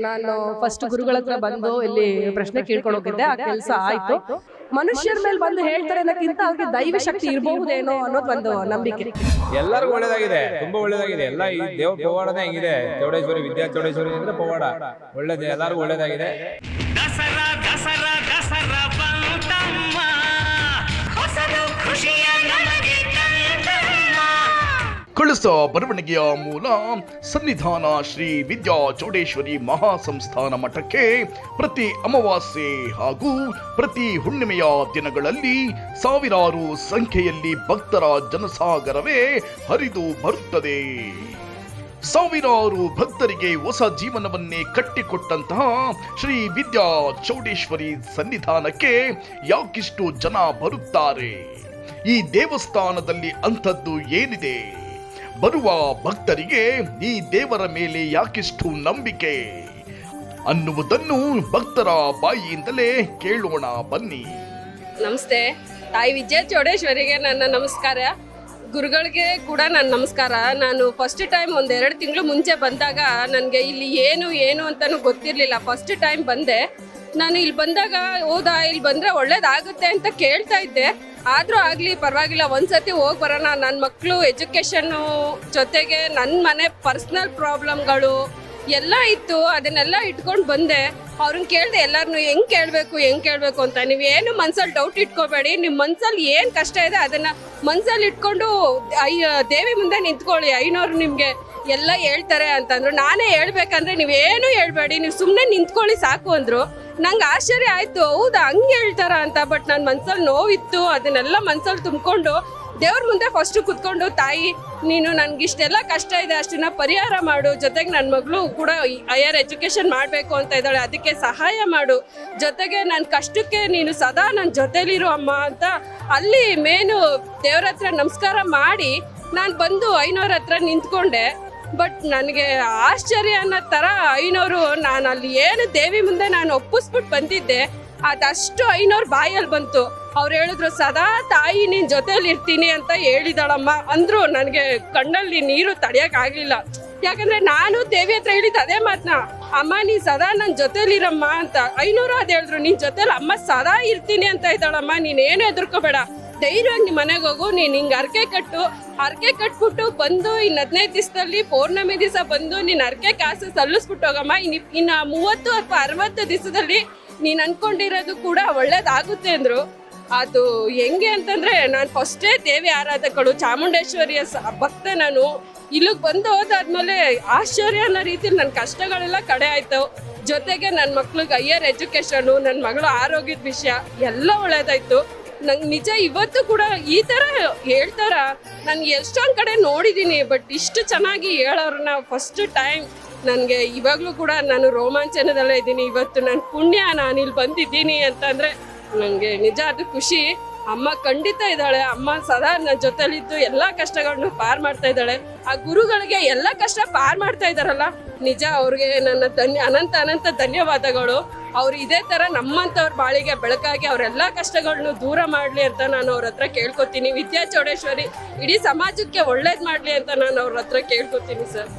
ನಾನು ಫಸ್ಟ್ ಗುರುಗಳ ಹತ್ರ ಬಂದು ಇಲ್ಲಿ ಪ್ರಶ್ನೆ ಕೇಳ್ಕೊಂಡು ಹೋಗಿದ್ದೆ. ಆ ಕೆಲಸ ಆಯ್ತು. ಮನುಷ್ಯರ ಮೇಲೆ ಬಂದು ಹೇಳ್ತಾರೆ ಅನ್ನೋಕ್ಕಿಂತ ಅವ್ರಿಗೆ ದೈವ ಶಕ್ತಿ ಇರಬಹುದೇನೋ ಅನ್ನೋದು ಒಂದು ನಂಬಿಕೆ. ಎಲ್ಲರಿಗೂ ಒಳ್ಳೇದಾಗಿದೆ. ತುಂಬಾ ಒಳ್ಳೇದಾಗಿದೆ. ಎಲ್ಲ ಈ ದೇವ ಪವಾಡನೇ ಹೆಂಗಿದೆ. ಚೌಡೇಶ್ವರಿ ವಿದ್ಯಾ ಚೌಡೇಶ್ವರಿ ಅಂದ್ರೆ ಪವಾಡ. ಒಳ್ಳೇದು. ಎಲ್ಲರಿಗೂ ಒಳ್ಳೇದಾಗಿದೆ. ಕಳಸ ಬರವಣಿಗೆಯ ಮೂಲ ಸನ್ನಿಧಾನ ಶ್ರೀ ವಿದ್ಯಾ ಚೌಡೇಶ್ವರಿ ಮಹಾಸಂಸ್ಥಾನ ಮಠಕ್ಕೆ ಪ್ರತಿ ಅಮಾವಾಸ್ಯೆ ಹಾಗೂ ಪ್ರತಿ ಹುಣ್ಣಿಮೆಯ ದಿನಗಳಲ್ಲಿ ಸಾವಿರಾರು ಸಂಖ್ಯೆಯಲ್ಲಿ ಭಕ್ತರ ಜನಸಾಗರವೇ ಹರಿದು ಬರುತ್ತದೆ. ಸಾವಿರಾರು ಭಕ್ತರಿಗೆ ಹೊಸ ಜೀವನವನ್ನೇ ಕಟ್ಟಿಕೊಟ್ಟಂತಹ ಶ್ರೀ ವಿದ್ಯಾ ಚೌಡೇಶ್ವರಿ ಸನ್ನಿಧಾನಕ್ಕೆ ಯಾಕಿಷ್ಟು ಜನ ಬರುತ್ತಾರೆ? ಈ ದೇವಸ್ಥಾನದಲ್ಲಿ ಅಂಥದ್ದು ಏನಿದೆ? ಬರುವ ಭಕ್ತರಿಗೆ ಈ ದೇವರ ಮೇಲೆ ಯಾಕಿಷ್ಟು ನಂಬಿಕೆ? ಅನ್ನುವುದನ್ನು ಭಕ್ತರ ಬಾಯಿಯಿಂದಲೇ ಕೇಳೋಣ, ಬನ್ನಿ. ನಮಸ್ತೆ. ತಾಯಿ ವಿಜಯ ಚೌಡೇಶ್ವರಿಗೆ ನನ್ನ ನಮಸ್ಕಾರ. ಗುರುಗಳಿಗೆ ಕೂಡ ನನ್ನ ನಮಸ್ಕಾರ. ನಾನು ಫಸ್ಟ್ ಟೈಮ್ ಒಂದು ಎರಡು ತಿಂಗಳು ಮುಂಚೆ ಬಂದಾಗ ನನಗೆ ಇಲ್ಲಿ ಏನು ಏನು ಅಂತಲೂ ಗೊತ್ತಿರಲಿಲ್ಲ. ಫಸ್ಟ್ ಟೈಮ್ ಬಂದೆ. ನಾನು ಇಲ್ಲಿ ಬಂದಾಗ ಹೌದಾ ಇಲ್ಲಿ ಬಂದರೆ ಒಳ್ಳೇದಾಗುತ್ತೆ ಅಂತ ಕೇಳ್ತಾ ಇದ್ದೆ. ಆದರೂ ಆಗಲಿ, ಪರವಾಗಿಲ್ಲ. ಒಂದ್ಸತಿ ಹೋಗಿ ಬರೋಣ. ನನ್ನ ಮಕ್ಕಳು ಎಜುಕೇಷನ್ನು ಜೊತೆಗೆ ನನ್ನ ಮನೆ ಪರ್ಸ್ನಲ್ ಪ್ರಾಬ್ಲಮ್ಗಳು ಎಲ್ಲ ಇತ್ತು. ಅದನ್ನೆಲ್ಲ ಇಟ್ಕೊಂಡು ಬಂದೆ. ಅವ್ರನ್ನ ಕೇಳಿದೆ ಎಲ್ಲರನ್ನೂ ಹೆಂಗೆ ಕೇಳಬೇಕು ಹೆಂಗೆ ಕೇಳಬೇಕು ಅಂತ. ನೀವು ಏನು ಮನ್ಸಲ್ಲಿ ಡೌಟ್ ಇಟ್ಕೋಬೇಡಿ. ನಿಮ್ಮ ಮನ್ಸಲ್ಲಿ ಏನು ಕಷ್ಟ ಇದೆ ಅದನ್ನು ಮನ್ಸಲ್ಲಿ ಇಟ್ಕೊಂಡು ಅಯ್ಯ ದೇವಿ ಮುಂದೆ ನಿಂತ್ಕೊಳ್ಳಿ. ಐನೋರು ನಿಮಗೆ ಎಲ್ಲ ಹೇಳ್ತಾರೆ ಅಂತಂದ್ರು. ನಾನೇ ಹೇಳ್ಬೇಕಂದ್ರೆ ನೀವೇನು ಹೇಳ್ಬೇಡಿ. ನೀವು ಸುಮ್ಮನೆ ನಿಂತ್ಕೊಳ್ಳಿ ಸಾಕು ಅಂದ್ರು. ನಂಗೆ ಆಶ್ಚರ್ಯ ಆಯ್ತು, ಹೌದಾ, ಹಂಗೆ ಹೇಳ್ತಾರ ಅಂತ ಬಟ್ ನನ್ನ ಮನ್ಸಲ್ಲಿ ನೋವಿತ್ತು, ಅದನ್ನೆಲ್ಲ ಮನ್ಸಲ್ಲಿ ತುಂಬಿಕೊಂಡು, ದೇವ್ರ ಮುಂದೆ ಫಸ್ಟ್ ಕುತ್ಕೊಂಡು, ತಾಯಿ, ನೀನು ನನಗೆ ಇಷ್ಟೆಲ್ಲ ಕಷ್ಟ ಇದೆ, ಅಷ್ಟನ್ನ ಪರಿಹಾರ ಮಾಡು, ಜೊತೆಗೆ ನನ್ನ ಮಗಳು ಕೂಡ ಹೈಯರ್ ಎಜುಕೇಷನ್ ಮಾಡಬೇಕು ಅಂತ ಇದ್ದಾಳೆ, ಅದಕ್ಕೆ ಸಹಾಯ ಮಾಡು, ಜೊತೆಗೆ ನನ್ನ ಕಷ್ಟಕ್ಕೆ ನೀನು ಸದಾ ನನ್ನ ಜೊತೆಲಿರು ಅಮ್ಮ ಅಂತ ಅಲ್ಲಿ ಮೇನು ದೇವ್ರ ಹತ್ರ ನಮಸ್ಕಾರ ಮಾಡಿ, ನಾನು ಬಂದು ಐನೋರ ಹತ್ರ ನಿಂತ್ಕೊಂಡೆ ಬಟ್ ನನಗೆ ಆಶ್ಚರ್ಯ ಅನ್ನೋ ಥರ ಐನೋರು, ನಾನು ಅಲ್ಲಿ ಏನು ದೇವಿ ಮುಂದೆ ನಾನು ಒಪ್ಪಿಸ್ಬಿಟ್ಟು ಬಂದಿದ್ದೆ, ಅದಷ್ಟು ಐನೋರು ಬಾಯಲ್ಲಿ ಬಂತು. ಅವ್ರು ಹೇಳಿದ್ರು, ಸದಾ ತಾಯಿ ನಿನ್ನ ಜೊತೆಲಿ ಇರ್ತೀನಿ ಅಂತ ಹೇಳಿದಾಳಮ್ಮ. ಅಂದರು, ನನಗೆ ಕಣ್ಣಲ್ಲಿ ನೀರು ತಡೆಯೋಕ್ಕಾಗಲಿಲ್ಲ ಯಾಕಂದ್ರೆ ನಾನು ದೇವಿ ಹತ್ರ ಹೇಳಿದ್ದು ಅದೇ ಮಾತನ್ನ ಅಮ್ಮ, ನೀ ಸದಾ ನನ್ನ ಜೊತೇಲಿರಮ್ಮ ಅಂತ. ಐನೂರು ಅದು ಹೇಳಿದ್ರು ನಿನ್ನ ಜೊತೇಲಿ ಅಮ್ಮ ಸದಾ ಇರ್ತೀನಿ ಅಂತ ಇದ್ದಾಳಮ್ಮ ನೀನೇನು ಹೆದರ್ಕೋಬೇಡ ಧೈರ್ಯವಾಗಿ ನಿಮ್ಮ ಮನೆಗೆ ಹೋಗು, ನೀನು ಹಿಂಗೆ ಅರ್ಕೆ ಕಟ್ಟು ಅರ್ಕೆ ಕಟ್ಬಿಟ್ಟು ಬಂದು ಇನ್ನು ಹದಿನೈದು ದಿವಸದಲ್ಲಿ ಪೌರ್ಣಮಿ ದಿವಸ ಬಂದು ನೀನು ಅರ್ಕೆ ಕಾಸು ಸಲ್ಲಿಸ್ಬಿಟ್ಟು ಹೋಗಮ್ಮ. ಇನ್ನು ಇನ್ನು ಮೂವತ್ತು ಅಥವಾ ಅರವತ್ತು ದಿವಸದಲ್ಲಿ ನೀನು ಅಂದ್ಕೊಂಡಿರೋದು ಕೂಡ ಒಳ್ಳೇದಾಗುತ್ತೆ ಅಂದರು. ಅದು ಹೆಂಗೆ ಅಂತಂದರೆ ನಾನು ಫಸ್ಟೇ ದೇವಿ ಆರಾಧಕಳು, ಚಾಮುಂಡೇಶ್ವರಿಯ ಭಕ್ತ ನಾನು. ಇಲ್ಲಿಗೆ ಬಂದು ಹೋದಾದ್ಮೇಲೆ ಆಶ್ಚರ್ಯ ಅನ್ನೋ ರೀತಿಯಲ್ಲಿ ನನ್ನ ಕಷ್ಟಗಳೆಲ್ಲ ಕಡೆ ಆಯಿತು. ಜೊತೆಗೆ ನನ್ನ ಮಕ್ಳಿಗೆ ಹೈಯರ್ ಎಜುಕೇಷನು ನನ್ನ ಮಗಳು ಆರೋಗ್ಯದ ವಿಷಯ ಎಲ್ಲ ಒಳ್ಳೇದಾಯ್ತು. ನಂಗೆ ನಿಜ ಇವತ್ತು ಕೂಡ ಈ ಥರ ಹೇಳ್ತಾರ. ನಾನು ಎಷ್ಟೊಂದು ಕಡೆ ನೋಡಿದ್ದೀನಿ ಬಟ್ ಇಷ್ಟು ಚೆನ್ನಾಗಿ ಹೇಳೋರನ್ನ ಫಸ್ಟ್ ಟೈಮ್ ನನಗೆ ಇವಾಗಲೂ ಕೂಡ ನಾನು ರೋಮಾಂಚನದಲ್ಲೇ ಇದ್ದೀನಿ. ಇವತ್ತು ನನ್ನ ಪುಣ್ಯ ನಾನು ಇಲ್ಲಿ ಬಂದಿದ್ದೀನಿ ಅಂತಂದರೆ ನನಗೆ ನಿಜ ಅದು ಖುಷಿ. ಅಮ್ಮ ಖಂಡಿತ ಇದ್ದಾಳೆ. ಅಮ್ಮ ಸದಾ ನನ್ನ ಜೊತೆಲಿದ್ದು ಎಲ್ಲ ಕಷ್ಟಗಳನ್ನು ಪಾರ್ ಮಾಡ್ತಾ ಇದ್ದಾಳೆ. ಆ ಗುರುಗಳಿಗೆ ಎಲ್ಲ ಕಷ್ಟ ಪಾರ್ ಮಾಡ್ತಾ ಇದ್ದಾರಲ್ಲ, ನಿಜ ಅವ್ರಿಗೆ ನನ್ನ ಧನ್ಯ ಅನಂತ ಅನಂತ ಧನ್ಯವಾದಗಳು. ಅವ್ರು ಇದೇ ಥರ ನಮ್ಮಂಥವ್ರ ಬಾಳಿಗೆ ಬೆಳಕಾಗಿ ಅವರೆಲ್ಲ ಕಷ್ಟಗಳನ್ನು ದೂರ ಮಾಡಲಿ ಅಂತ ನಾನು ಅವ್ರ ಹತ್ರ ಕೇಳ್ಕೊತೀನಿ. ವಿದ್ಯಾ ಚೌಡೇಶ್ವರಿ, ಇಡೀ ಸಮಾಜಕ್ಕೆ ಒಳ್ಳೇದು ಮಾಡಲಿ ಅಂತ ನಾನು ಅವ್ರ ಹತ್ರ ಕೇಳ್ಕೊತೀನಿ ಸರ್.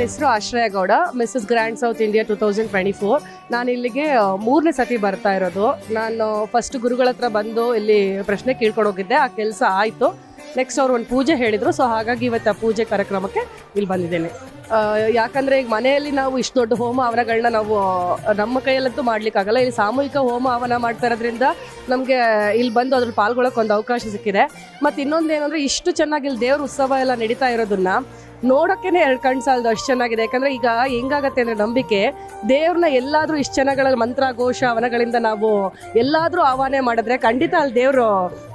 ನನ್ನ ಹೆಸರು Ashraya Gowda Mrs grand south India two thousand twenty four ನಾನು ಇಲ್ಲಿಗೆ ಮೂರನೇ ಸತಿ ಬರ್ತಾ ಇರೋದು. ನಾನು ಫಸ್ಟ್ ಗುರುಗಳ ಹತ್ರ ಬಂದು ಇಲ್ಲಿ ಪ್ರಶ್ನೆ ಕೇಳ್ಕೊಂಡು ಹೋಗಿದ್ದೆ. ಆ ಕೆಲಸ ಆಯಿತು. ನೆಕ್ಸ್ಟ್ ಅವ್ರು ಒಂದು ಪೂಜೆ ಹೇಳಿದರು. ಸೊ ಹಾಗಾಗಿ ಇವತ್ತು ಆ ಪೂಜೆ ಕಾರ್ಯಕ್ರಮಕ್ಕೆ ಇಲ್ಲಿ ಬಂದಿದ್ದೇನೆ. ಯಾಕಂದರೆ ಈಗ ಮನೆಯಲ್ಲಿ ನಾವು ಇಷ್ಟು ದೊಡ್ಡ ಹೋಮ ಹವನಗಳನ್ನ ನಾವು ನಮ್ಮ ಕೈಯಲ್ಲಂತೂ ಮಾಡಲಿಕ್ಕಾಗಲ್ಲ. ಇಲ್ಲಿ ಸಾಮೂಹಿಕ ಹೋಮ ಹವನ ಮಾಡ್ತಾ ಇರೋದ್ರಿಂದ ನಮಗೆ ಇಲ್ಲಿ ಬಂದು ಅದ್ರಲ್ಲಿ ಪಾಲ್ಗೊಳ್ಳೋಕೆ ಒಂದು ಅವಕಾಶ ಸಿಕ್ಕಿದೆ. ಮತ್ತು ಇನ್ನೊಂದು ಏನಂದರೆ ಇಷ್ಟು ಚೆನ್ನಾಗಿ ಇಲ್ಲಿ ದೇವ್ರ ಉತ್ಸವ ಎಲ್ಲ ನಡೀತಾ ಇರೋದನ್ನ ನೋಡೋಕ್ಕೇನೆ ಎರಡು ಕಣ್ಣು ಸಾಲದು ಅಷ್ಟು ಚೆನ್ನಾಗಿದೆ. ಯಾಕಂದ್ರೆ ಈಗ ಹೆಂಗಾಗತ್ತೆ ಅಂದರೆ ನಂಬಿಕೆ ದೇವ್ರನ್ನ ಎಲ್ಲಾದರೂ ಇಷ್ಟು ಜನಗಳಲ್ಲಿ ಮಂತ್ರ, ಘೋಷ ವನಗಳಿಂದ ನಾವು ಎಲ್ಲಾದರೂ ಆಹ್ವಾನ ಮಾಡಿದ್ರೆ ಖಂಡಿತ ಅಲ್ಲಿ ದೇವರು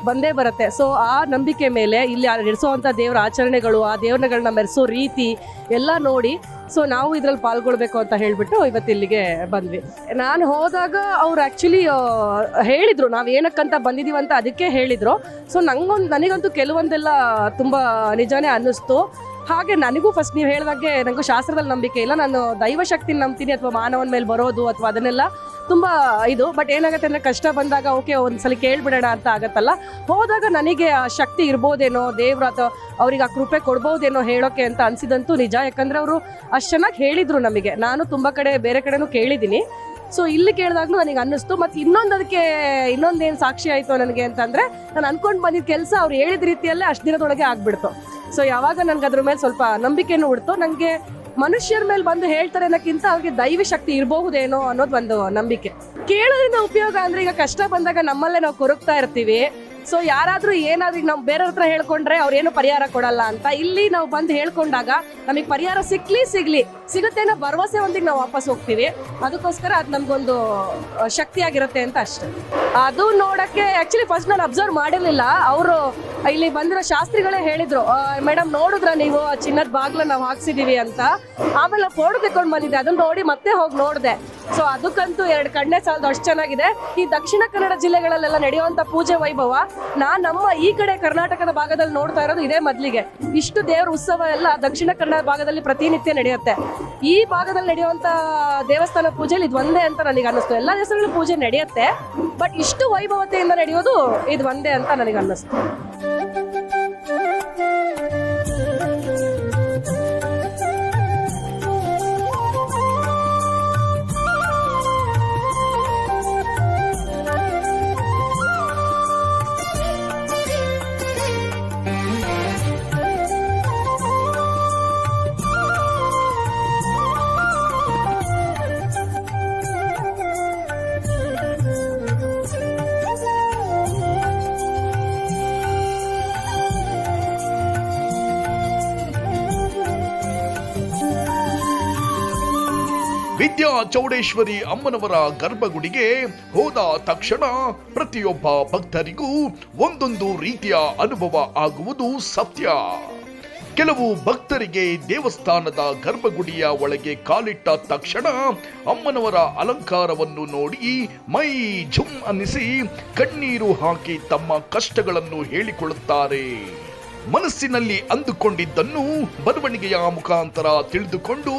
ಬಂದೇ ಬರುತ್ತೆ. ಸೊ ಆ ನಂಬಿಕೆ ಮೇಲೆ ಇಲ್ಲಿ ನಡೆಸೋವಂಥ ದೇವರ ಆಚರಣೆಗಳು, ಆ ದೇವ್ರಗಳನ್ನ ಮೆರೆಸೋ ರೀತಿ ಎಲ್ಲ ನೋಡಿ ಸೊ ನಾವು ಇದ್ರಲ್ಲಿ ಪಾಲ್ಗೊಳ್ಬೇಕು ಅಂತ ಹೇಳಿಬಿಟ್ಟು ಇವತ್ತು ಇಲ್ಲಿಗೆ ಬಂದ್ವಿ. ನಾನು ಹೋದಾಗ ಅವ್ರು ಆ್ಯಕ್ಚುಲಿ ಹೇಳಿದರು, ನಾವು ಏನಕ್ಕಂತ ಬಂದಿದ್ದೀವಿ ಅಂತ ಅದಕ್ಕೆ ಹೇಳಿದರು. ಸೊ ನಂಗೊಂದು, ನನಗಂತೂ ಕೆಲವೊಂದೆಲ್ಲ ತುಂಬ ನಿಜಾನೇ ಅನ್ನಿಸ್ತು. ಹಾಗೆ ನನಗೂ ಫಸ್ಟ್ ನೀವು ಹೇಳಿದಾಗೆ ನನಗೂ ಶಾಸ್ತ್ರದಲ್ಲಿ ನಂಬಿಕೆ ಇಲ್ಲ. ನಾನು ದೈವಶಕ್ತಿನ ನಂಬ್ತೀನಿ ಅಥವಾ ಮಾನವನ ಮೇಲೆ ಬರೋದು ಅಥವಾ ಅದನ್ನೆಲ್ಲ ತುಂಬ ಇದು. ಬಟ್ ಏನಾಗುತ್ತೆ ಅಂದರೆ ಕಷ್ಟ ಬಂದಾಗ ಓಕೆ ಒಂದ್ಸಲ ಕೇಳಿಬಿಡೋಣ ಅಂತ ಆಗತ್ತಲ್ಲ. ಹೋದಾಗ ನನಗೆ ಆ ಶಕ್ತಿ ಇರ್ಬೋದೇನೋ, ದೇವ್ರ ಅಥವಾ ಅವ್ರಿಗೆ ಆ ಕೃಪೆ ಕೊಡ್ಬೋದೇನೋ ಹೇಳೋಕೆ ಅಂತ ಅನ್ಸಿದಂತೂ ನಿಜ. ಯಾಕಂದ್ರೆ ಅವರು ಅಷ್ಟು ಚೆನ್ನಾಗಿ ಹೇಳಿದ್ರು ನಮಗೆ. ನಾನು ತುಂಬ ಕಡೆ ಬೇರೆ ಕಡೆನೂ ಕೇಳಿದ್ದೀನಿ. ಸೊ ಇಲ್ಲಿ ಕೇಳಿದಾಗ್ಲೂ ನನಗೆ ಅನ್ನಿಸ್ತು. ಮತ್ತು ಇನ್ನೊಂದು ಅದಕ್ಕೆ ಇನ್ನೊಂದೇನು ಸಾಕ್ಷಿ ಆಯಿತು ನನಗೆ ಅಂತಂದರೆ, ನಾನು ಅಂದ್ಕೊಂಡು ಬಂದಿದ್ದ ಕೆಲಸ ಅವ್ರು ಹೇಳಿದ ರೀತಿಯಲ್ಲೇ ಅಷ್ಟು ದಿನದೊಳಗೆ ಆಗಿಬಿಡ್ತು. ಸೊ ಯಾವಾಗ ನನಗೆ ಅದ್ರ ಮೇಲೆ ಸ್ವಲ್ಪ ನಂಬಿಕೆನೂ ಉಡ್ತು. ನನಗೆ ಮನುಷ್ಯರ ಮೇಲೆ ಬಂದು ಹೇಳ್ತಾರೆ ಅನ್ನೋಕ್ಕಿಂತ ಅವ್ರಿಗೆ ದೈವಿ ಶಕ್ತಿ ಇರಬಹುದೇನೋ ಅನ್ನೋದು ಒಂದು ನಂಬಿಕೆ. ಕೇಳೋದ್ರಿಂದ ಉಪಯೋಗ ಅಂದರೆ ಈಗ ಕಷ್ಟ ಬಂದಾಗ ನಮ್ಮಲ್ಲೇ ನಾವು ಕೊರಗ್ತಾ ಇರ್ತೀವಿ. ಸೊ ಯಾರಾದ್ರೂ ಏನಾದ್ರೂ ನಾವು ಬೇರೆಯವ್ರ ಹತ್ರ ಹೇಳ್ಕೊಂಡ್ರೆ ಅವ್ರೇನು ಪರಿಹಾರ ಕೊಡಲ್ಲ ಅಂತ ಇಲ್ಲಿ ನಾವು ಬಂದು ಹೇಳ್ಕೊಂಡಾಗ ನಮಗೆ ಪರಿಹಾರ ಸಿಕ್ಲಿ, ಸಿಗ್ಲಿ. ಸಿಗುತ್ತೆ ಅನ್ನೋ ಭರವಸೆ ಒಂದಿಗೆ ನಾವು ವಾಪಸ್ ಹೋಗ್ತೀವಿ. ಅದಕ್ಕೋಸ್ಕರ ಅದು ನಮ್ಗೊಂದು ಶಕ್ತಿಯಾಗಿರುತ್ತೆ ಅಂತ ಅಷ್ಟೇ. ಅದು ನೋಡಕ್ಕೆ ಆಕ್ಚುಲಿ ಫಸ್ಟ್ ನಾನು ಅಬ್ಸರ್ವ್ ಮಾಡಿರ್ಲಿಲ್ಲ. ಅವರು ಇಲ್ಲಿ ಬಂದಿರೋ ಶಾಸ್ತ್ರಿಗಳೇ ಹೇಳಿದ್ರು ಮೇಡಮ್ ನೋಡಿದ್ರ ನೀವು? ಚಿನ್ನದ ಬಾಗ್ಲ ನಾವು ಹಾಕ್ಸಿದೀವಿ ಅಂತ. ಆಮೇಲೆ ಫೋಟೋ ತಗೊಂಡು ಬಂದಿದ್ದೆ. ಅದನ್ನ ನೋಡಿ ಮತ್ತೆ ಹೋಗಿ ನೋಡಿದೆ. ಸೊ ಅದಕ್ಕಂತೂ ಎರಡು ಕಣ್ಣೆ ಸಾಲದು, ಅಷ್ಟು ಚೆನ್ನಾಗಿದೆ. ಈ ದಕ್ಷಿಣ ಕನ್ನಡ ಜಿಲ್ಲೆಗಳಲ್ಲೆಲ್ಲ ನಡೆಯುವಂತ ಪೂಜೆ ವೈಭವ ನಾ ನಮ್ಮ ಈ ಕಡೆ ಕರ್ನಾಟಕದ ಭಾಗದಲ್ಲಿ ನೋಡ್ತಾ ಇರೋದು ಇದೇ ಮೊದಲಿಗೆ. ಇಷ್ಟು ದೇವರ ಉತ್ಸವ ಎಲ್ಲ ದಕ್ಷಿಣ ಕನ್ನಡ ಭಾಗದಲ್ಲಿ ಪ್ರತಿನಿತ್ಯ ನಡೆಯುತ್ತೆ. ಈ ಭಾಗದಲ್ಲಿ ನಡೆಯುವಂತ ದೇವಸ್ಥಾನ ಪೂಜೆಲಿ ಇದು ಒಂದೇ ಅಂತ ನನಗೆ ಅನ್ನಿಸ್ತು. ಎಲ್ಲ ದೇವಸ್ಥಾನಗಳ ಪೂಜೆ ನಡೆಯುತ್ತೆ, ಬಟ್ ಇಷ್ಟು ವೈಭವತೆಯಿಂದ ನಡೆಯೋದು ಇದು ಒಂದೇ ಅಂತ ನನಗೆ ಅನ್ನಿಸ್ತು. ವಿದ್ಯಾ ಚೌಡೇಶ್ವರಿ ಅಮ್ಮನವರ ಗರ್ಭಗುಡಿಗೆ ಹೋದ ತಕ್ಷಣ ಪ್ರತಿಯೊಬ್ಬ ಭಕ್ತರಿಗೂ ಒಂದೊಂದು ರೀತಿಯ ಅನುಭವ ಆಗುವುದು ಸತ್ಯ. ಕೆಲವು ಭಕ್ತರಿಗೆ ದೇವಸ್ಥಾನದ ಗರ್ಭಗುಡಿಯ ಒಳಗೆ ಕಾಲಿಟ್ಟ ತಕ್ಷಣ ಅಮ್ಮನವರ ಅಲಂಕಾರವನ್ನು ನೋಡಿ ಮೈ ಝುಮ್ ಅನ್ನಿಸಿ ಕಣ್ಣೀರು ಹಾಕಿ ತಮ್ಮ ಕಷ್ಟಗಳನ್ನು ಹೇಳಿಕೊಳ್ಳುತ್ತಾರೆ. ಮನಸ್ಸಿನಲ್ಲಿ ಅಂದುಕೊಂಡಿದ್ದನ್ನು ಬರವಣಿಗೆಯ ಮುಖಾಂತರ ತಿಳಿದುಕೊಂಡು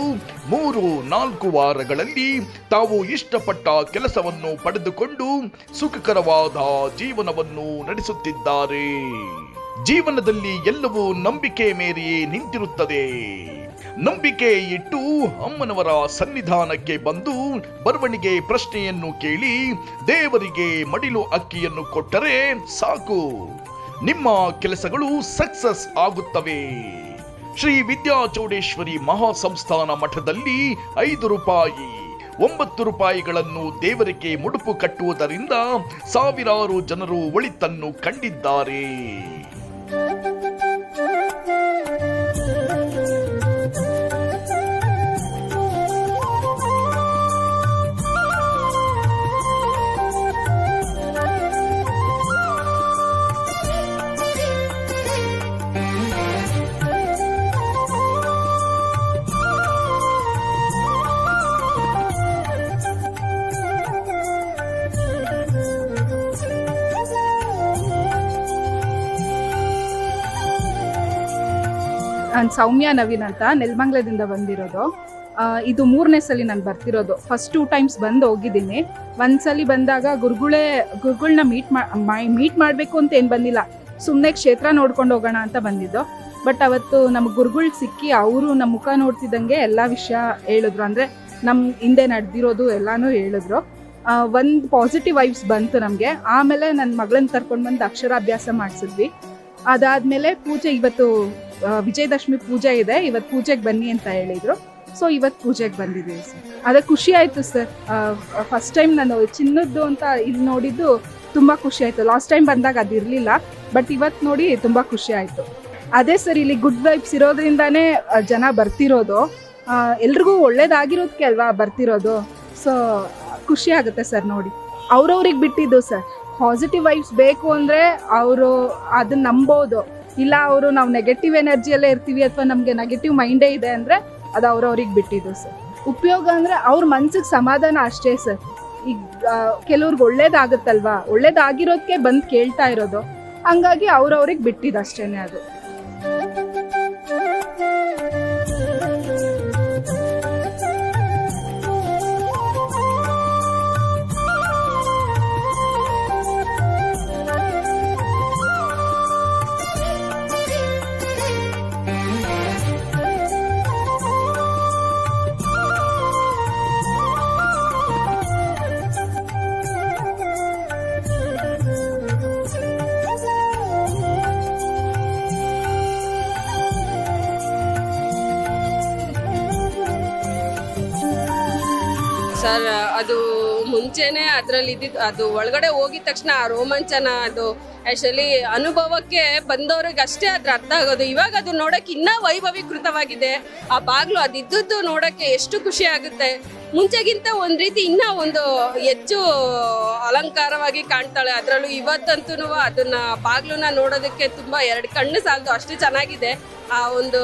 ಮೂರು, ನಾಲ್ಕು ವಾರಗಳಲ್ಲಿ ತಾವು ಇಷ್ಟಪಟ್ಟ ಕೆಲಸವನ್ನು ಪಡೆದುಕೊಂಡು ಸುಖಕರವಾದ ಜೀವನವನ್ನು ನಡೆಸುತ್ತಿದ್ದಾರೆ. ಜೀವನದಲ್ಲಿ ಎಲ್ಲವೂ ನಂಬಿಕೆ ಮೇರೆಯೇ ನಿಂತಿರುತ್ತದೆ. ನಂಬಿಕೆ ಇಟ್ಟು ಅಮ್ಮನವರ ಸನ್ನಿಧಾನಕ್ಕೆ ಬಂದು ಬರವಣಿಗೆ ಪ್ರಶ್ನೆಯನ್ನು ಕೇಳಿ ದೇವರಿಗೆ ಮಡಿಲು ಅಕ್ಕಿಯನ್ನು ಕೊಟ್ಟರೆ ಸಾಕು. ನಿಮ್ಮ ಕೆಲಸಗಳು ಸಕ್ಸಸ್ ಆಗುತ್ತವೆ. ಶ್ರೀ ವಿದ್ಯಾ ಚೌಡೇಶ್ವರಿ ಮಹಾಸಂಸ್ಥಾನ ಮಠದಲ್ಲಿ ಐದು ರೂಪಾಯಿ, ಒಂಬತ್ತು ರೂಪಾಯಿಗಳನ್ನು ದೇವರಿಗೆ ಮುಡುಪು ಕಟ್ಟುವುದರಿಂದ ಸಾವಿರಾರು ಜನರು ಒಳಿತನ್ನು ಕಂಡಿದ್ದಾರೆ. ನಾನು ಸೌಮ್ಯ ನವೀನ್ ಅಂತ ನೆಲಮಂಗ್ಲದಿಂದ ಬಂದಿರೋದು. ಇದು ಮೂರನೇ ಸಲ ನಾನು ಬರ್ತಿರೋದು. ಫಸ್ಟ್ ಟೂ ಟೈಮ್ಸ್ ಬಂದು ಹೋಗಿದ್ದೀನಿ. ಒಂದ್ಸಲಿ ಬಂದಾಗ ಗುರುಗಳೇ ಗುರುಗಳನ್ನ ಮೀಟ್ ಮೀಟ್ ಮಾಡಬೇಕು ಅಂತ ಏನು ಬಂದಿಲ್ಲ. ಸುಮ್ಮನೆ ಕ್ಷೇತ್ರ ನೋಡ್ಕೊಂಡು ಹೋಗೋಣ ಅಂತ ಬಂದಿದ್ದು. ಬಟ್ ಅವತ್ತು ನಮ್ಮ ಗುರುಗಳು ಸಿಕ್ಕಿ ಅವರು ನಮ್ಮ ಮುಖ ನೋಡ್ತಿದ್ದಂಗೆ ಎಲ್ಲ ವಿಷಯ ಹೇಳಿದ್ರು. ಅಂದರೆ ನಮ್ಮ ಹಿಂದೆ ನಡೆದಿರೋದು ಎಲ್ಲನೂ ಹೇಳಿದ್ರು. ಒಂದು ಪಾಸಿಟಿವ್ ವೈಬ್ಸ್ ಬಂತು ನಮಗೆ. ಆಮೇಲೆ ನನ್ನ ಮಗಳನ್ನ ಕರ್ಕೊಂಡು ಬಂದು ಅಕ್ಷರಾಭ್ಯಾಸ ಮಾಡಿಸಿದ್ವಿ. ಅದಾದಮೇಲೆ ಪೂಜೆ ಇವತ್ತು ವಿಜಯದಶಮಿ ಪೂಜೆ ಇದೆ ಇವತ್ತು ಪೂಜೆಗೆ ಬನ್ನಿ ಅಂತ ಹೇಳಿದರು. ಸೊ ಇವತ್ತು ಪೂಜೆಗೆ ಬಂದಿದ್ದೀವಿ ಸರ್. ಅದೇ ಖುಷಿ ಆಯಿತು ಸರ್. ಫಸ್ಟ್ ಟೈಮ್ ನಾನು ಚಿನ್ನದ್ದು ಅಂತ ಇಲ್ಲಿ ನೋಡಿದ್ದು ತುಂಬ ಖುಷಿ ಆಯಿತು. ಲಾಸ್ಟ್ ಟೈಮ್ ಬಂದಾಗ ಅದು ಇರಲಿಲ್ಲ ಬಟ್ ಇವತ್ತು ನೋಡಿ ತುಂಬ ಖುಷಿ ಆಯಿತು. ಅದೇ ಸರ್, ಇಲ್ಲಿ ಗುಡ್ ವೈಬ್ಸ್ ಇರೋದ್ರಿಂದನೇ ಜನ ಬರ್ತಿರೋದು. ಎಲ್ರಿಗೂ ಒಳ್ಳೇದಾಗಿರೋದಕ್ಕೆ ಅಲ್ವಾ ಬರ್ತಿರೋದು. ಸೊ ಖುಷಿ ಆಗುತ್ತೆ ಸರ್ ನೋಡಿ. ಅವ್ರವ್ರಿಗೆ ಬಿಟ್ಟಿದ್ದು ಸರ್. ಪಾಸಿಟಿವ್ ವೈಬ್ಸ್ ಬೇಕು ಅಂದರೆ ಅವರು ಅದನ್ನ ನಂಬೋದು. ಇಲ್ಲ, ಅವರು ನಾವು ನೆಗೆಟಿವ್ ಎನರ್ಜಿಯಲ್ಲೇ ಇರ್ತೀವಿ ಅಥವಾ ನಮಗೆ ನೆಗೆಟಿವ್ ಮೈಂಡೇ ಇದೆ ಅಂದರೆ ಅದು ಅವ್ರವ್ರಿಗೆ ಬಿಟ್ಟಿದ್ದು ಸರ್ ಉಪಯೋಗ ಅಂದರೆ ಅವ್ರ ಮನ್ಸಿಗೆ ಸಮಾಧಾನ ಅಷ್ಟೇ ಸರ್ ಈಗ ಕೆಲವ್ರಿಗೆ ಒಳ್ಳೇದಾಗುತ್ತಲ್ವಾ? ಒಳ್ಳೇದಾಗಿರೋದಕ್ಕೆ ಬಂದು ಕೇಳ್ತಾ ಇರೋದು. ಹಂಗಾಗಿ ಅವ್ರವ್ರಿಗೆ ಬಿಟ್ಟಿದ್ದು ಅಷ್ಟೇ ಅದು. ಅದು ಮುಂಚೆನೆ ಅದರಲ್ಲಿ ಇದ್ದಿದ್ದು ಅದು ಒಳಗಡೆ ಹೋಗಿದ ತಕ್ಷಣ ಆ ರೋಮಾಂಚನ, ಅದು ಆ್ಯಕ್ಚುಲಿ ಅನುಭವಕ್ಕೆ ಬಂದವ್ರಿಗೆ ಅಷ್ಟೇ ಅದ್ರ ಅರ್ಥ ಆಗೋದು. ಇವಾಗ ಅದು ನೋಡಕ್ಕೆ ಇನ್ನೂ ವೈಭವೀಕೃತವಾಗಿದೆ. ಆ ಬಾಗ್ಲು ಅದಿದ್ದದ್ದು ನೋಡೋಕ್ಕೆ ಎಷ್ಟು ಖುಷಿ ಆಗುತ್ತೆ. ಮುಂಚೆಗಿಂತ ಒಂದು ರೀತಿ ಇನ್ನೂ ಒಂದು ಹೆಚ್ಚು ಅಲಂಕಾರವಾಗಿ ಕಾಣ್ತಾಳೆ. ಅದರಲ್ಲೂ ಇವತ್ತಂತೂ ಅದನ್ನ ಬಾಗ್ಲನ್ನ ನೋಡೋದಕ್ಕೆ ತುಂಬ ಎರಡು ಕಣ್ಣು ಸಾಲದು. ಅಷ್ಟು ಚೆನ್ನಾಗಿದೆ. ಆ ಒಂದು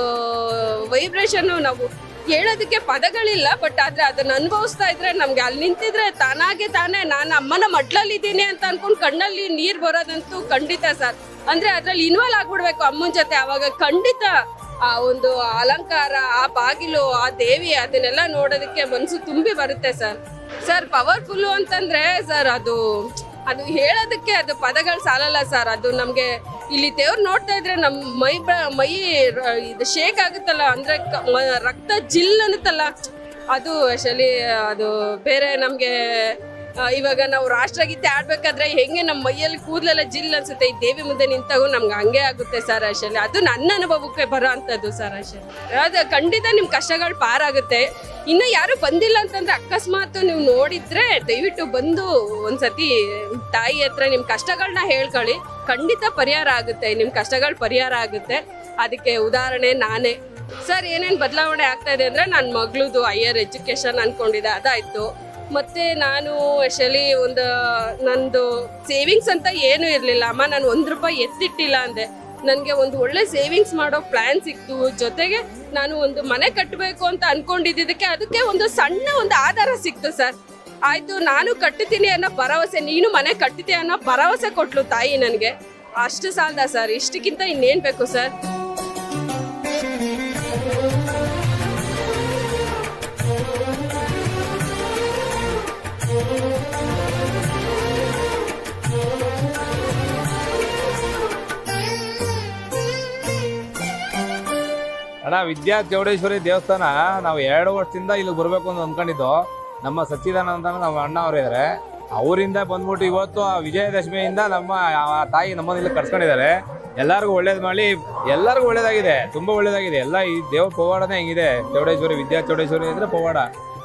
ವೈಬ್ರೇಷನ್ನು ನಾವು ಹೇಳೋದಕ್ಕೆ ಪದಗಳಿಲ್ಲ ಬಟ್ ಆದ್ರೆ ಅದನ್ನ ಅನುಭವಿಸ್ತಾ ಇದ್ರೆ ನಮ್ಗೆ ಅಲ್ಲಿ ನಿಂತಿದ್ರೆ ತಾನಾಗೆ ತಾನೇ ನಾನು ಅಮ್ಮನ ಮಡ್ಲಲ್ಲಿದ್ದೀನಿ ಅಂತ ಅನ್ಕೊಂಡು ಕಣ್ಣಲ್ಲಿ ನೀರ್ ಬರೋದಂತೂ ಖಂಡಿತ ಸರ್. ಅಂದ್ರೆ ಅದ್ರಲ್ಲಿ ಇನ್ವಾಲ್ವ್ ಆಗ್ಬಿಡ್ಬೇಕು ಅಮ್ಮನ ಜೊತೆ ಅವಾಗ ಖಂಡಿತ ಆ ಒಂದು ಅಲಂಕಾರ, ಆ ಬಾಗಿಲು, ಆ ದೇವಿ ಅದನ್ನೆಲ್ಲ ನೋಡೋದಕ್ಕೆ ಮನ್ಸು ತುಂಬಿ ಬರುತ್ತೆ ಸರ್. ಸರ್ ಪವರ್ಫುಲ್ಲು ಅಂತಂದ್ರೆ ಸರ್ ಅದು ಅದು ಹೇಳೋದಕ್ಕೆ ಅದು ಪದಗಳು ಸಾಲಲ್ಲ ಸರ್. ಅದು ನಮಗೆ ಇಲ್ಲಿ ದೇವ್ರು ನೋಡ್ತಾ ಇದ್ರೆ ನಮ್ಮ ಮೈ ಮೈ ಇದು ಶೇಕ್ ಆಗುತ್ತಲ್ಲ, ಅಂದ್ರೆ ರಕ್ತ ಜಿಲ್ ಅನ್ನುತ್ತಲ್ಲ, ಅದು ಆಕ್ಚುಲಿ ಅದು ಬೇರೆ ನಮಗೆ ಇವಾಗ ನಾವು ರಾಷ್ಟ್ರಗೀತೆ ಆಡ್ಬೇಕಾದ್ರೆ ಹೆಂಗೆ ನಮ್ಮ ಮೈಯಲ್ಲಿ ಕೂದಲೆಲ್ಲ ಜಿಲ್ ಅನ್ಸುತ್ತೆ, ಈ ದೇವಿ ಮುಂದೆ ನಿಂತಾಗೂ ನಮ್ಗೆ ಹಂಗೆ ಆಗುತ್ತೆ ಸರ್ ಆಕ್ಚುಲಿ ಅದು ನನ್ನ ಅನುಭವಕ್ಕೆ ಬರೋ ಅಂಥದ್ದು ಸರ್ ಆಕ್ಚುಲಿ ಅದು ಖಂಡಿತ ನಿಮ್ಮ ಕಷ್ಟಗಳು ಪಾರಾಗುತ್ತೆ. ಇನ್ನು ಯಾರು ಬಂದಿಲ್ಲ ಅಂತಂದ್ರೆ ಅಕಸ್ಮಾತ್ ನೀವು ನೋಡಿದ್ರೆ ದಯವಿಟ್ಟು ಬಂದು ಒಂದ್ಸತಿ ತಾಯಿ ಹತ್ರ ನಿಮ್ಮ ಕಷ್ಟಗಳನ್ನ ಹೇಳ್ಕೊಳ್ಳಿ. ಖಂಡಿತ ಪರಿಹಾರ ಆಗುತ್ತೆ ನಿಮ್ಮ ಕಷ್ಟಗಳು ಪರಿಹಾರ ಆಗುತ್ತೆ. ಅದಕ್ಕೆ ಉದಾಹರಣೆ ನಾನೇ. ಸರ್ ಏನೇನು ಬದಲಾವಣೆ ಆಗ್ತಾ ಇದೆ ಅಂದರೆ ನನ್ನ ಮಗಳದು ಹೈಯರ್ ಎಜುಕೇಷನ್ ಅಂದ್ಕೊಂಡಿದ್ದೆ ಅದಾಯಿತು. ಮತ್ತು ನಾನು ಆ್ಯಕ್ಚುಲಿ ಒಂದು, ನಂದು ಸೇವಿಂಗ್ಸ್ ಅಂತ ಏನೂ ಇರಲಿಲ್ಲ. ಅಮ್ಮ, ನಾನು ಒಂದು ರೂಪಾಯಿ ಎತ್ತಿಟ್ಟಿಲ್ಲ ಅಂದೆ. ನನಗೆ ಒಂದು ಒಳ್ಳೆ ಸೇವಿಂಗ್ಸ್ ಮಾಡೋ ಪ್ಲ್ಯಾನ್ ಸಿಕ್ತು. ಜೊತೆಗೆ ನಾನು ಒಂದು ಮನೆ ಕಟ್ಟಬೇಕು ಅಂತ ಅನ್ಕೊಂಡಿದ್ದಕ್ಕೆ ಅದಕ್ಕೆ ಒಂದು ಸಣ್ಣ ಒಂದು ಆಧಾರ ಸಿಕ್ತು ಸರ್. ಆಯಿತು, ನಾನು ಕಟ್ಟುತ್ತೀನಿ ಅನ್ನೋ ಭರವಸೆ, ನೀನು ಮನೆ ಕಟ್ಟುತ್ತೆ ಅನ್ನೋ ಭರವಸೆ ಕೊಟ್ಲು ತಾಯಿ ನನಗೆ. ಅಷ್ಟು ಸಾಲದ ಸರ್. ಇಷ್ಟಕ್ಕಿಂತ ಇನ್ನೇನು ಬೇಕು ಸರ್? ಅಣ್ಣ ವಿದ್ಯಾ ಚೌಡೇಶ್ವರಿ ದೇವಸ್ಥಾನ, ನಾವು ಎರಡು ವರ್ಷದಿಂದ ಇಲ್ಲಿ ಬರಬೇಕು ಅಂತ ಅಂದ್ಕೊಂಡಿದ್ದು. ನಮ್ಮ ಸಚ್ಚಿದಾನಂದ ನಮ್ಮ ಅಣ್ಣ ಅವರು ಇದ್ದಾರೆ ಅವರಿಂದ ಬಂದ್ಬಿಟ್ಟು ಇವತ್ತು ಆ ವಿಜಯದಶಮಿಯಿಂದ ನಮ್ಮ ತಾಯಿ ನಮ್ಮನ್ನ ಇಲ್ಲಿ ಕರ್ಸ್ಕೊಂಡಿದ್ದಾರೆ. ಎಲ್ಲರಿಗೂ ಒಳ್ಳೇದು ಮಾಡಿ ಎಲ್ಲರಿಗೂ ಒಳ್ಳೇದಾಗಿದೆ. ತುಂಬ ಒಳ್ಳೇದಾಗಿದೆ. ಎಲ್ಲ ಈ ದೇವ್ರ ಪವಾಡನೇ ಹೆಂಗಿದೆ. ಚೌಡೇಶ್ವರಿ ವಿದ್ಯಾ ಚೌಡೇಶ್ವರಿ ಅಂದರೆ ಪವಾಡ.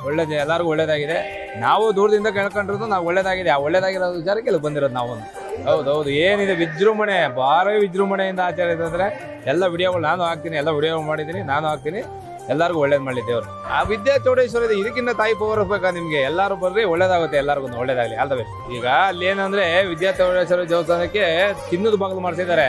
ಒಳ್ಳೇದು, ಎಲ್ಲರಿಗೂ ಒಳ್ಳೇದಾಗಿದೆ. ನಾವು ದೂರದಿಂದ ಕೇಳ್ಕೊಂಡಿರೋದು ನಾವು ಒಳ್ಳೇದಾಗಿದೆ. ಆ ಒಳ್ಳೇದಾಗಿರೋ ವಿಚಾರಕ್ಕೆ ಇಲ್ಲಿ ಬಂದಿರೋದು ನಾವು ಹೌದೌದು ಹೌದು. ಏನಿದೆ ವಿಜೃಂಭಣೆ, ಭಾರಿ ವಿಜೃಂಭಣೆಯಿಂದ ಆಚರಿಸಿದ್ರೆ ಎಲ್ಲ ವಿಡಿಯೋಗಳು ನಾನು ಹಾಕ್ತೀನಿ, ಎಲ್ಲ ವಿಡಿಯೋ ಮಾಡಿದ್ದೀನಿ, ನಾನು ಹಾಕ್ತೀನಿ. ಎಲ್ಲರಿಗೂ ಒಳ್ಳೇದು ಮಾಡಲಿ ದೇವರು. ಆ ವಿದ್ಯಾ ಚೌಡೇಶ್ವರಿ ಇದಕ್ಕಿಂತ ತಾಯಿ ಪವರ್ ಬೇಕಾ ನಿಮಗೆ? ಎಲ್ಲರೂ ಬರ್ರಿ, ಒಳ್ಳೇದಾಗುತ್ತೆ ಎಲ್ಲರಿಗೂ ಒಳ್ಳೇದಾಗಲಿ. ಆಲ್ ಈಗ ಅಲ್ಲಿ ಏನಂದ್ರೆ ವಿದ್ಯಾ ಚೌಡೇಶ್ವರ ದೇವಸ್ಥಾನಕ್ಕೆ ತಿನ್ನದ ಬಾಗಿಲು ಮಾಡ್ತಿದ್ದಾರೆ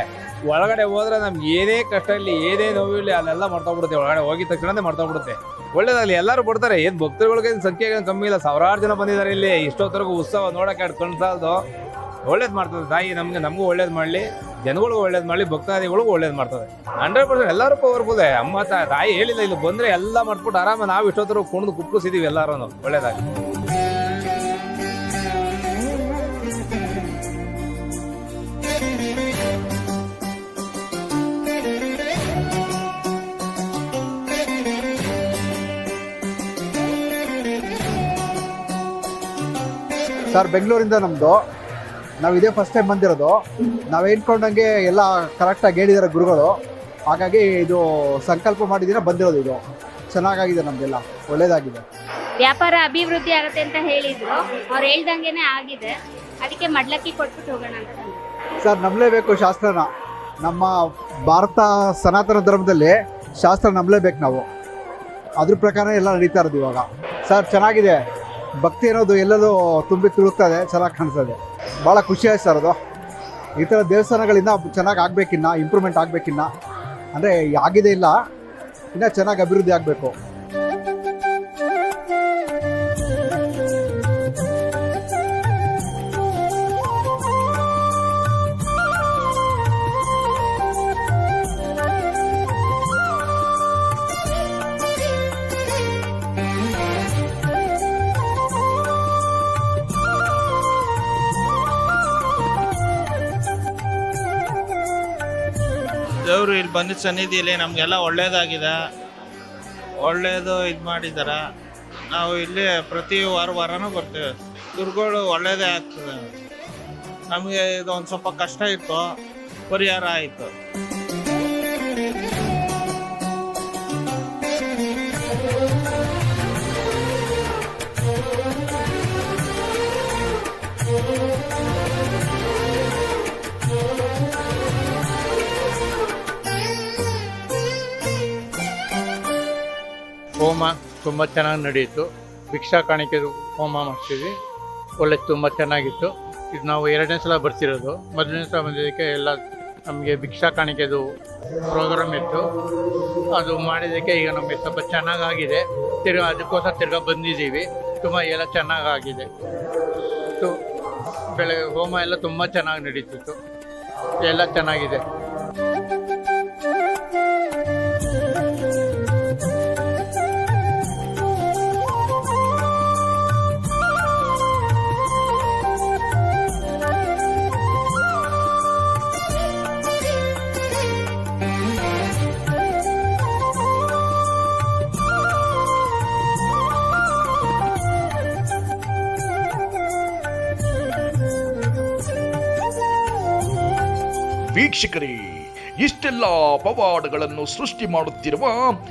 ಒಳಗಡೆ ಹೋದ್ರೆ ನಮ್ಗೆ ಏನೇ ಕಷ್ಟ ಇರಲಿ, ಏನೇ ನೋವು ಇರಲಿ, ಅಲ್ಲೆಲ್ಲ ಮಾಡ್ತಾಬಿಡುತ್ತೆ ಒಳಗಡೆ ಹೋಗಿದ ತಕ್ಷಣ ಮಾಡ್ತಾಬಿಡುತ್ತೆ ಒಳ್ಳೇದಾಗಲಿ, ಎಲ್ಲರೂ ಬರ್ತಾರೆ. ಏನು ಭಕ್ತರುಗಳಿಗೆ ಸಂಖ್ಯೆ ಕಮ್ಮಿ ಇಲ್ಲ, ಸಾವಿರಾರು ಜನ ಬಂದಿದ್ದಾರೆ ಇಲ್ಲಿ. ಇಷ್ಟೊತ್ತರೆಗೂ ಉತ್ಸವ ನೋಡೋಕೆ ಎರಡು ಕಣ್ಣು ಸಾಲದು. ಒಳ್ಳೇದು ಮಾಡ್ತದೆ ತಾಯಿ ನಮಗೆ, ನಮಗೂ ಒಳ್ಳೇದು ಮಾಡಲಿ. ಜನಗಳಿಗೂ ಒಳ್ಳೇದು ಮಾಡಲಿ, ಭಕ್ತಾದಿಗಳಿಗೂ ಒಳ್ಳೇದು ಮಾಡ್ತದೆ. ಹಂಡ್ರೆಡ್ ಪರ್ಸೆಂಟ್ ಎಲ್ಲರೂ ಪವರ್ಫುಲ್ ಅಮ್ಮ ತಾಯಿ ಹೇಳಿಲ್ಲ ಇಲ್ಲಿ ಬಂದರೆ ಎಲ್ಲ ಮಾಡ್ಬಿಟ್ಟು ಆರಾಮ ನಾವು ಇಷ್ಟೊತ್ತರು ಕುಣಿದು ಕುಪ್ಪಿಸಿದೀವಿ ಎಲ್ಲರೂ ಒಳ್ಳೇದಾಗಿ. ಸರ್ ಬೆಂಗಳೂರಿಂದ ನಮ್ಮದು ನಾವು ಇದೇ ಫಸ್ಟ್ ಟೈಮ್ ಬಂದಿರೋದು. ನಾವು ಹೇಳ್ಕೊಂಡಂಗೆ ಎಲ್ಲ ಕರೆಕ್ಟಾಗಿ ಹೇಳಿದ್ದಾರೆ ಗುರುಗಳು. ಹಾಗಾಗಿ ಇದು ಸಂಕಲ್ಪ ಮಾಡಿದೀರ ಬಂದಿರೋದು ಇದು. ಚೆನ್ನಾಗಾಗಿದೆ ನಮಗೆಲ್ಲ ಒಳ್ಳೇದಾಗಿದೆ. ವ್ಯಾಪಾರ ಅಭಿವೃದ್ಧಿ ಆಗುತ್ತೆ ಅಂತ ಹೇಳಿದ್ರು. ಅವ್ರು ಹೇಳ್ದಂಗೆನೆ ಆಗಿದೆ. ಅದಕ್ಕೆ ಮಡ್ಲಕ್ಕಿ ಕೊಟ್ಬಿಟ್ಟು ಹೋಗೋಣ ಅಂತ ಸರ್ ನಂಬಲೇಬೇಕು ಶಾಸ್ತ್ರನ. ನಮ್ಮ ಭಾರತ ಸನಾತನ ಧರ್ಮದಲ್ಲಿ ಶಾಸ್ತ್ರ ನಂಬಲೇಬೇಕು ನಾವು. ಅದ್ರ ಪ್ರಕಾರ ಎಲ್ಲ ನಡೀತಾ ಇರೋದು ಇವಾಗ. ಸರ್ ಚೆನ್ನಾಗಿದೆ. ಭಕ್ತಿ ಅನ್ನೋದು ಎಲ್ಲದೂ ತುಂಬಿ ತುಳುಕ್ತದೆ ಚೆನ್ನಾಗಿ ಕಾಣಿಸ್ತದೆ ಭಾಳ ಖುಷಿ ಆಯ್ತು ಸರ್ ಅದು. ಈ ಥರ ದೇವಸ್ಥಾನಗಳಿಂದ ಚೆನ್ನಾಗಿ ಆಗಬೇಕಿನ್ನ ಇಂಪ್ರೂವ್ಮೆಂಟ್ ಆಗಬೇಕಿನ್ನ. ಅಂದರೆ ಆಗಿದೆ ಇಲ್ಲ, ಇನ್ನೂ ಚೆನ್ನಾಗಿ ಅಭಿವೃದ್ಧಿ ಆಗಬೇಕು. ಬಂದಿದ್ದ ಸನ್ನಿಧಿಯಲ್ಲಿ ನಮಗೆಲ್ಲ ಒಳ್ಳೆಯದಾಗಿದೆ ಒಳ್ಳೇದು ಇದು ಮಾಡಿದ್ದಾರೆ ನಾವು ಇಲ್ಲಿ ಪ್ರತಿ ವಾರ ವಾರನೂ ಬರ್ತೇವೆ. ದುರ್ಗಳು ಒಳ್ಳೇದೇ ಆಗ್ತದೆ. ನಮಗೆ ಇದು ಒಂದು ಸ್ವಲ್ಪ ಕಷ್ಟ ಇತ್ತು. ಪರಿಹಾರ ಆಯಿತು. ಹೋಮ ತುಂಬ ಚೆನ್ನಾಗಿ ನಡೆಯಿತು ಭಿಕ್ಷಾ ಕಾಣಿಕೆ ಹೋಮ ಮಾಡ್ತೀವಿ ಒಳ್ಳೆ ತುಂಬ ಚೆನ್ನಾಗಿತ್ತು. ಇದು ನಾವು ಎರಡನೇ ಸಲ ಬರ್ತಿರೋದು. ಮೊದಲನೇ ಸಲ ಬಂದಿದ್ದಕ್ಕೆ ಎಲ್ಲ ನಮಗೆ ಭಿಕ್ಷಾ ಕಾಣಿಕೆದು ಪ್ರೋಗ್ರಾಮ್ ಇತ್ತು. ಅದು ಮಾಡಿದ್ದಕ್ಕೆ ಈಗ ನಮಗೆ ಸ್ವಲ್ಪ ಚೆನ್ನಾಗಾಗಿದೆ. ತಿರ್ಗಿ ಅದಕ್ಕೋಸ್ಕರ ತಿರ್ಗ ಬಂದಿದ್ದೀವಿ. ತುಂಬ ಎಲ್ಲ ಚೆನ್ನಾಗಾಗಿದೆ. ಬೆಳಗ್ಗೆ ಹೋಮ ಎಲ್ಲ ತುಂಬ ಚೆನ್ನಾಗಿ ನಡೀತಿತ್ತು. ಎಲ್ಲ ಚೆನ್ನಾಗಿದೆ. ವೀಕ್ಷಕರೇ, ಇಷ್ಟೆಲ್ಲ ಪವಾಡಗಳನ್ನು ಸೃಷ್ಟಿ ಮಾಡುತ್ತಿರುವ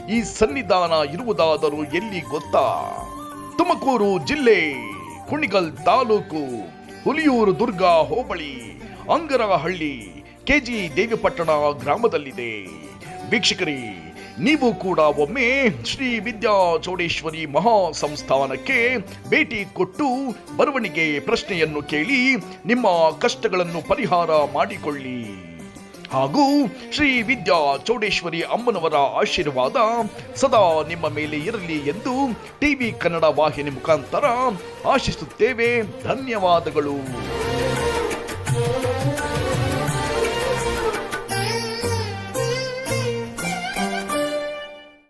ಈ ಸನ್ನಿಧಾನ ಇರುವುದಾದರೂ ಎಲ್ಲಿ ಗೊತ್ತಾ? ತುಮಕೂರು ಜಿಲ್ಲೆ, ಕುಣಿಗಲ್ ತಾಲೂಕು, ಹುಲಿಯೂರು ದುರ್ಗಾ ಹೋಬಳಿ, ಅಂಗರಹಳ್ಳಿ, ಕೆಜಿ ದೇವಿಪಟ್ಟಣ ಗ್ರಾಮದಲ್ಲಿದೆ. ವೀಕ್ಷಕರೇ, ನೀವು ಕೂಡ ಒಮ್ಮೆ ಶ್ರೀ ವಿದ್ಯಾ ಚೌಡೇಶ್ವರಿ ಮಹಾ ಸಂಸ್ಥಾನಕ್ಕೆ ಭೇಟಿ ಕೊಟ್ಟು ಬರವಣಿಗೆ ಪ್ರಶ್ನೆಯನ್ನು ಕೇಳಿ ನಿಮ್ಮ ಕಷ್ಟಗಳನ್ನು ಪರಿಹಾರ ಮಾಡಿಕೊಳ್ಳಿ. ಹಾಗೂ ಶ್ರೀ ವಿದ್ಯಾ ಚೌಡೇಶ್ವರಿ ಅಮ್ಮನವರ ಆಶೀರ್ವಾದ ಸದಾ ನಿಮ್ಮ ಮೇಲೆ ಇರಲಿ ಎಂದು ಟಿವಿ ಕನ್ನಡ ವಾಹಿನಿ ಮುಖಾಂತರ ಆಶಿಸುತ್ತೇವೆ. ಧನ್ಯವಾದಗಳು.